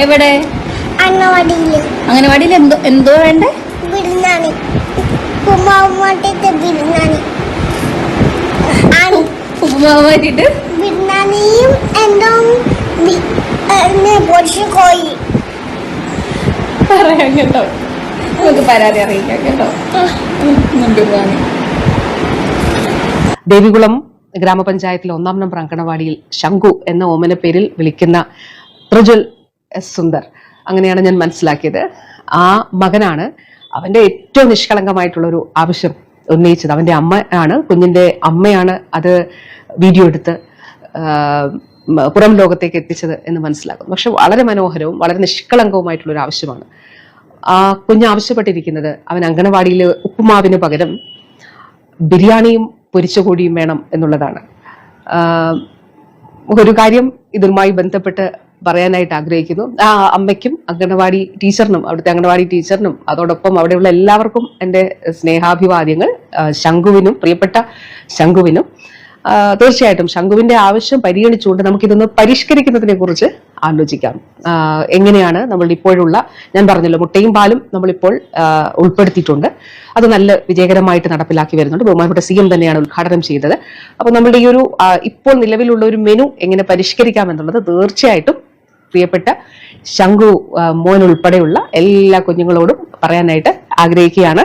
എവിടെ? അങ്ങനെ വടിയിൽ എന്തോ എന്തോ വേണ്ടേ? ബിരുന്നാണി ഉമ്മാവുമാട്ടത്തെ ബിരുന്നാണി ഉപ്പുമാവ് മാറ്റിട്ട് ബിരുന്നാണിയും എന്തോ പൊടിച്ചു കോഴി പറയാം കേട്ടോ. നമുക്ക് പരാതി അറിയിക്കാം കേട്ടോ. നമ്പൂതിരി ദേവികുളം ഗ്രാമപഞ്ചായത്തിലെ ഒന്നാം നമ്പർ അങ്കണവാടിയിൽ ശംഖു എന്ന ഓമന പേരിൽ വിളിക്കുന്ന പ്രജ്വൽ എസ് സുന്ദർ. അങ്ങനെയാണ് ഞാൻ മനസ്സിലാക്കിയത്. ആ മകനാണ് അവന്റെ ഏറ്റവും നിഷ്കളങ്കമായിട്ടുള്ള ഒരു ആവശ്യം ഉന്നയിച്ചത്. അവന്റെ അമ്മ ആണ് കുഞ്ഞിന്റെ അമ്മയാണ് അത് വീഡിയോ എടുത്ത് പുറം ലോകത്തേക്ക് എത്തിച്ചത് എന്ന് മനസ്സിലാക്കുന്നു. പക്ഷെ വളരെ മനോഹരവും വളരെ നിഷ്കളങ്കവുമായിട്ടുള്ള ഒരു ആവശ്യമാണ്. ആ കുഞ്ഞ് ആവശ്യപ്പെട്ടിരിക്കുന്നത് അവൻ അങ്കണവാടിയിൽ ഉപ്പുമാവിന് പകരം ബിരിയാണിയും പൊരിച്ചുകൂടിയും വേണം എന്നുള്ളതാണ്. ഒരു കാര്യം ഇതുമായി ബന്ധപ്പെട്ട് പറയാനായിട്ട് ആഗ്രഹിക്കുന്നു. ആ അമ്മയ്ക്കും അംഗനവാടി ടീച്ചറിനും അവിടുത്തെ അംഗനവാടി ടീച്ചറിനും അതോടൊപ്പം അവിടെയുള്ള എല്ലാവർക്കും എന്റെ സ്നേഹാഭിവാദ്യങ്ങൾ ശംഖുവിനും പ്രിയപ്പെട്ട ശംഖുവിനും. തീർച്ചയായിട്ടും ശംഖുവിന്റെ ആവശ്യം പരിഗണിച്ചുകൊണ്ട് നമുക്കിതൊന്ന് പരിഷ്കരിക്കുന്നതിനെ കുറിച്ച് ആലോചിക്കാം എങ്ങനെയാണ് നമ്മൾ ഇപ്പോഴുള്ള ഞാൻ പറഞ്ഞല്ലോ മുട്ടയും പാലും നമ്മളിപ്പോൾ ഉൾപ്പെടുത്തിയിട്ടുണ്ട്. അത് നല്ല വിജയകരമായിട്ട് നടപ്പിലാക്കി വരുന്നുണ്ട്. ബഹുമാനപ്പെട്ട സി എം തന്നെയാണ് ഉദ്ഘാടനം ചെയ്തത്. അപ്പോൾ നമ്മളുടെ ഈ ഒരു ഇപ്പോൾ നിലവിലുള്ള ഒരു മെനു എങ്ങനെ പരിഷ്കരിക്കാം എന്നുള്ളത് തീർച്ചയായിട്ടും പ്രിയപ്പെട്ട ശംഖു മോൻ ഉൾപ്പെടെയുള്ള എല്ലാ കുഞ്ഞുങ്ങളോടും പറയാനായിട്ട് ആഗ്രഹിക്കുകയാണ്.